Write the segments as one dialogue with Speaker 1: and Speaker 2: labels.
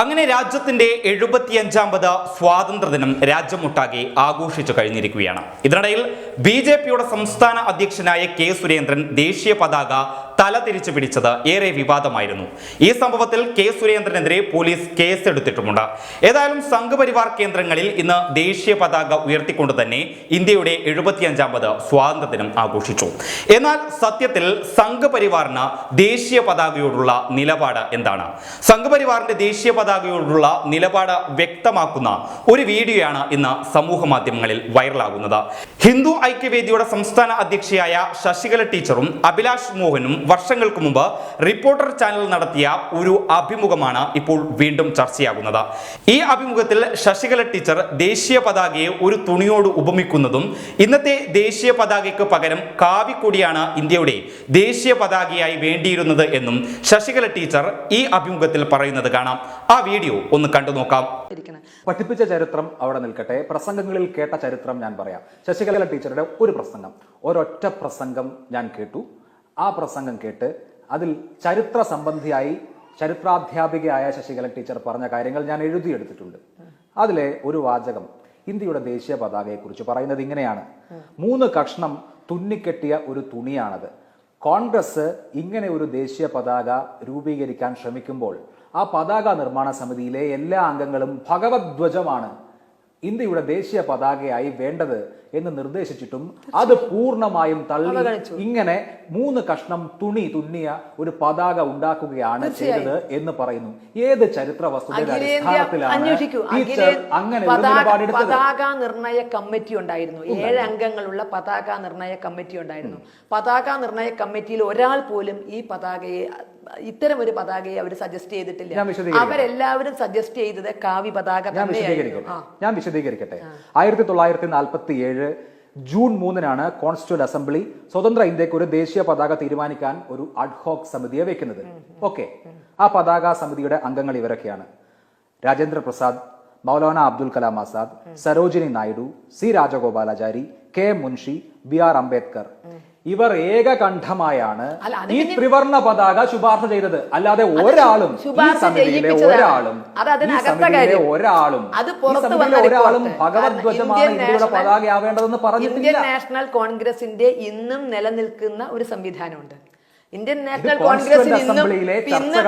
Speaker 1: അങ്ങനെ രാജ്യത്തിന്റെ എഴുപത്തിയഞ്ചാമ്പത് സ്വാതന്ത്ര്യദിനം രാജ്യമൊട്ടാകെ ആഘോഷിച്ചു കഴിഞ്ഞിരിക്കുകയാണ്. ഇതിനിടയിൽ ബി ജെ പിയുടെ സംസ്ഥാന അധ്യക്ഷനായ കെ സുരേന്ദ്രൻ ദേശീയ പതാക തല തിരിച്ചു പിടിച്ചത് ഏറെ വിവാദമായിരുന്നു. ഈ സംഭവത്തിൽ കെ സുരേന്ദ്രനെതിരെ പോലീസ് കേസെടുത്തിട്ടുമുണ്ട്. ഏതായാലും സംഘപരിവാർ കേന്ദ്രങ്ങളിൽ ഇന്ന് ദേശീയ പതാക ഉയർത്തിക്കൊണ്ട് തന്നെ ഇന്ത്യയുടെ എഴുപത്തിയഞ്ചാമ്പത് സ്വാതന്ത്ര്യദിനം ആഘോഷിച്ചു. എന്നാൽ സത്യത്തിൽ സംഘപരിവാറിന് ദേശീയ പതാകയോടുള്ള നിലപാട് എന്താണ്? സംഘപരിവാറിന്റെ ദേശീയ പതാകയോടുള്ള നിലപാട് വ്യക്തമാക്കുന്ന ഒരു വീഡിയോയാണ് ഇന്ന് സമൂഹ മാധ്യമങ്ങളിൽ വൈറലാകുന്നത്. ഹിന്ദു ഐക്യവേദിയുടെ സംസ്ഥാന അധ്യക്ഷയായ ശശികല ടീച്ചറും അഭിലാഷ് മോഹനും വർഷങ്ങൾക്ക് മുമ്പ് റിപ്പോർട്ടർ ചാനൽ നടത്തിയ ഒരു അഭിമുഖമാണ് ഇപ്പോൾ വീണ്ടും ചർച്ചയാകുന്നത്. ഈ അഭിമുഖത്തിൽ ശശികല ടീച്ചർ ദേശീയ പതാകയെ ഒരു തുണിയോട് ഉപമിക്കുന്നതും ഇന്നത്തെ ദേശീയ പതാകയ്ക്ക് പകരം കാവിക്കൊടിയാണ് ഇന്ത്യയുടെ ദേശീയ പതാകയായി വേണ്ടിയിരുന്നത് എന്നും ശശികല ടീച്ചർ ഈ അഭിമുഖത്തിൽ പറയുന്നത് കാണാം. ആ വീഡിയോ ഒന്ന് കണ്ടു നോക്കാം.
Speaker 2: പഠിപ്പിച്ച ചരിത്രം അവിടെ നിൽക്കട്ടെ. പ്രസംഗങ്ങളിൽ കേട്ട ചരിത്രം ഞാൻ പറയാം. ശശികല ടീച്ചറുടെ ഒരു പ്രസംഗം. ഒരൊറ്റ പ്രസംഗം ഞാൻ കേട്ടു. ആ പ്രസംഗം കേട്ട് അതിൽ ചരിത്ര സംബന്ധിയായി ചരിത്രാധ്യാപികയായ ശശികല ടീച്ചർ പറഞ്ഞ കാര്യങ്ങൾ ഞാൻ എഴുതിയെടുത്തിട്ടുണ്ട്. അതിലെ ഒരു വാചകം ഇന്ത്യയുടെ ദേശീയ പതാകയെക്കുറിച്ച് പറയുന്നത് ഇങ്ങനെയാണ്. മൂന്ന് കഷ്ണം തുന്നിക്കെട്ടിയ ഒരു തുണിയാണത്. കോൺഗ്രസ് ഇങ്ങനെ ഒരു ദേശീയ പതാക രൂപീകരിക്കാൻ ശ്രമിക്കുമ്പോൾ ആ പതാക നിർമ്മാണ സമിതിയിലെ എല്ലാ അംഗങ്ങളും ഭഗവദ്ധ്വജമാണ്. ഇന്ത്യയുടെ ദേശീയ പതാകയായി വേണ്ടത് എന്ന് നിർദ്ദേശിച്ചിട്ടും അത് പൂർണമായും തള്ളി ഇങ്ങനെ മൂന്ന് കഷ്ണം തുണി തുന്നിയ ഒരു പതാക ഉണ്ടാക്കുകയാണ് ചെയ്തത് എന്ന് പറയുന്നു. ഏത് ചരിത്ര വസ്തുതയുടെ അടിസ്ഥാനത്തിലാണ്
Speaker 3: അന്വേഷിക്കൂ.
Speaker 2: ടീച്ചർ അങ്ങനെ
Speaker 3: പതാക നിർണയ കമ്മിറ്റി ഉണ്ടായിരുന്നു. ഏഴ് അംഗങ്ങളുള്ള പതാക നിർണയ കമ്മിറ്റി ഉണ്ടായിരുന്നു. പതാക നിർണയ കമ്മിറ്റിയിൽ ഒരാൾ പോലും ഈ പതാകയെ ഇത്തരം ഒരു പതാകയെ അവർ സജസ്റ്റ് ചെയ്തിട്ടില്ല. അവരെല്ലാവരും സജസ്റ്റ് ചെയ്തത് കാവി പതാക
Speaker 2: ഞാൻ വിശദീകരിക്കട്ടെ. ഞാൻ വിശദീകരിക്കട്ടെ. ആയിരത്തി തൊള്ളായിരത്തി നാൽപ്പത്തി ഏഴ് ജൂൺ മൂന്നിനാണ് കോൺസ്റ്റിറ്റ്യൂന്റ് അസംബ്ലി സ്വതന്ത്ര ഇന്ത്യയ്ക്ക് ഒരു ദേശീയ പതാക തീരുമാനിക്കാൻ ഒരു അഡ്ഹോക് സമിതിയെ വെക്കുന്നത്. ഓക്കെ. ആ പതാക സമിതിയുടെ അംഗങ്ങൾ ഇവരൊക്കെയാണ്. Rajendra Prasad Maulana Abdul Kalam Azad Sarojini Naidu C Rajagopalachari K Munshi B R Ambedkar. ഇവർ ഏകകണ്ഠമായാണ് ഈ ത്രിവർണ പതാക ശുപാർശ ചെയ്തത്. അല്ലാതെ ഒരാളും ഒരാളും ഒരാളും ഒരാളും
Speaker 3: ഭഗവത്വജമാണ്
Speaker 2: ഇന്ത്യയുടെ പതാകയാവേണ്ടതെന്ന് പറഞ്ഞിട്ടില്ല.
Speaker 3: നാഷണൽ കോൺഗ്രസിന്റെ ഇന്നും നിലനിൽക്കുന്ന ഒരു സംവിധാനമുണ്ട്. ഇന്ത്യൻ നാഷണൽ
Speaker 2: കോൺഗ്രസ്
Speaker 3: കോൺഗ്രസിന്
Speaker 2: കോൺസ്റ്റിറ്റ്യൂന്റ്
Speaker 3: ഇന്നും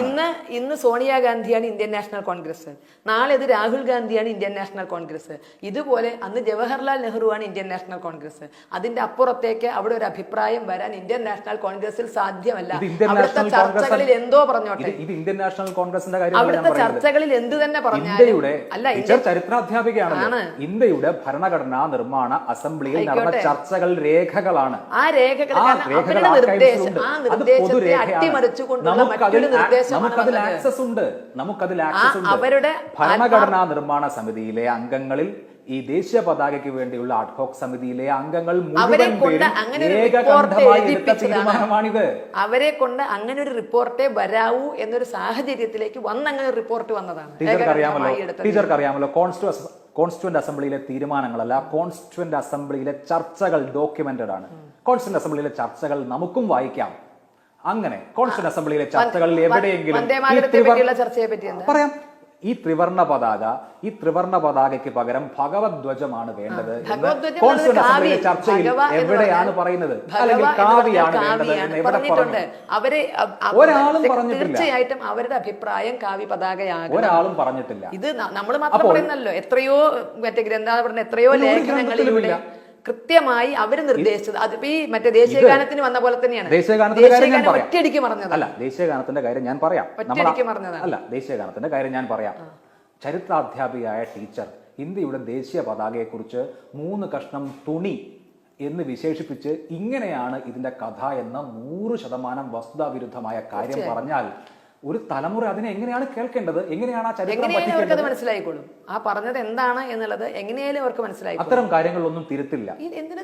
Speaker 3: ഇന്ന് ഇന്ന് ഇന്ന് സോണിയാഗാന്ധിയാണ് ഇന്ത്യൻ നാഷണൽ കോൺഗ്രസ് നാളെ ഇത് രാഹുൽ ഗാന്ധിയാണ് ഇന്ത്യൻ നാഷണൽ കോൺഗ്രസ് ഇതുപോലെ അന്ന് ജവഹർലാൽ നെഹ്റുവാണ് ഇന്ത്യൻ നാഷണൽ കോൺഗ്രസ് അതിന്റെ അപ്പുറത്തേക്ക് അവിടെ ഒരു അഭിപ്രായം വരാൻ ഇന്ത്യൻ നാഷണൽ കോൺഗ്രസിൽ സാധ്യമല്ല. അവിടുത്തെ ചർച്ചകളിൽ എന്തോ പറഞ്ഞോട്ടെ?
Speaker 2: ഇത് ഇന്ത്യൻ നാഷണൽ കോൺഗ്രസിന്റെ കാര്യം
Speaker 3: അവിടുത്തെ ചർച്ചകളിൽ എന്ത് തന്നെ പറഞ്ഞാലും
Speaker 2: ഇന്ത്യയുടെ
Speaker 3: അല്ല ചരിത്രാധ്യാപികയാണ്
Speaker 2: ഇന്ത്യയുടെ ഭരണഘടനാ നിർമ്മാണ അസംബ്ലിയിൽ നടന്ന ചർച്ചകൾ രേഖകളാണ്.
Speaker 3: ആ രേഖകൾ
Speaker 2: അത് പൊതുരേഖയാണ്. നമുക്കതിൽ ആക്സസ് ഉണ്ട്. നമുക്കതിൽ ആക്സസ് ഉണ്ട്.
Speaker 3: അവരുടെ
Speaker 2: ഭരണഘടനാ നിർമ്മാണ സമിതിയിലെ അംഗങ്ങളിൽ ഈ ദേശീയ പതാകയ്ക്ക് വേണ്ടിയുള്ള അഡ്ഹോക് സമിതിയിലെ അംഗങ്ങൾ
Speaker 3: അവരെ കൊണ്ട് അങ്ങനെ
Speaker 2: തീരുമാനമാണിത്.
Speaker 3: അവരെ കൊണ്ട് അങ്ങനെ ഒരു റിപ്പോർട്ടേ വരാവൂ എന്നൊരു സാഹചര്യത്തിലേക്ക് വന്ന് അങ്ങനെ ഒരു റിപ്പോർട്ട് വന്നതാണ്.
Speaker 2: ടീച്ചർക്ക് അറിയാമല്ലോ ടീച്ചർക്ക് അറിയാമല്ലോ കോൺസ്റ്റിറ്റ്യൂ കോൺസ്റ്റിറ്റ്യൂന്റ് അസംബ്ലിയിലെ തീരുമാനങ്ങളല്ല കോൺസ്റ്റിറ്റ്യൂന്റ് അസംബ്ലിയിലെ ചർച്ചകൾ ഡോക്യുമെന്റഡ് ആണ്. കോൺസ്റ്റിറ്റ്യൂന്റ് അസംബ്ലിയിലെ ചർച്ചകൾ നമുക്കും വായിക്കാം. അങ്ങനെ കോൺസ്റ്റന്റ് അസംബ്ലിയിലെ ചർച്ചകളിൽ എവിടെയെങ്കിലും പറയാം. ഈ ത്രിവർണ പതാക ഈ ത്രിവർണ പതാകയ്ക്ക് പകരം ഭഗവത്വജമാണ് വേണ്ടത് എന്ന്
Speaker 3: കോൺസ്റ്റന്റ്
Speaker 2: അസംബ്ലിയിലെ ചർച്ചയിൽ എവിടെയാണ് പറയുന്നത്? അല്ലെങ്കിൽ കാവ്യാണ് വേണ്ടത് എന്ന് എവിടെ പറഞ്ഞു?
Speaker 3: അവരെ
Speaker 2: ഒരാളും പറഞ്ഞിട്ടില്ല.
Speaker 3: തീർച്ചയായിട്ടും അവരുടെ അഭിപ്രായം കാവ്യ പതാകയാണ്
Speaker 2: ഒരാളും പറഞ്ഞിട്ടില്ല.
Speaker 3: ഇത് നമ്മൾ മാത്രം പറയുന്നല്ലോ എത്രയോ മറ്റേ ഗ്രന്ഥാപരണ എത്രയോ ലേഖനങ്ങളിലൂടെ. കൃത്യമായി അവർ നിർദ്ദേശിച്ചത്. അതിപ്പോ ഈ മറ്റേ ദേശീയഗാനത്തിന് വന്ന പോലെ തന്നെയാണ്.
Speaker 2: ഞാൻ
Speaker 3: ദേശീയഗാനം. ഒറ്റയടിക്ക് പറഞ്ഞത്
Speaker 2: അല്ല ദേശീയഗാനത്തിന്റെ കാര്യം ഞാൻ പറയാം.
Speaker 3: ഒറ്റയടിക്ക് പറഞ്ഞതാണ്.
Speaker 2: അല്ല ദേശീയ ഗാനത്തിന്റെ കാര്യം ഞാൻ പറയാം. ചരിത്രാധ്യാപികയായ ടീച്ചർ ഇന്ത്യയുടെ ദേശീയ പതാകയെക്കുറിച്ച് മൂന്ന് കഷ്ണം തുണി എന്ന് വിശേഷിപ്പിച്ച് ഇങ്ങനെയാണ് ഇതിന്റെ കഥ എന്ന നൂറ് ശതമാനം വസ്തുതാവിരുദ്ധമായ കാര്യം പറഞ്ഞാൽ ഒരു തലമുറ അതിനെ എങ്ങനെയാണ് കേൾക്കേണ്ടത്? എങ്ങനെയാണ് ആ ചരിത്രം
Speaker 3: മനസ്സിലായിക്കോളും. ആ പറഞ്ഞത് എന്താണ് എന്നുള്ളത് എങ്ങനെയാലും അവർക്ക് മനസ്സിലായി
Speaker 2: അത്തരം കാര്യങ്ങളൊന്നും തിരുത്തില്ല.
Speaker 3: എന്തിനാ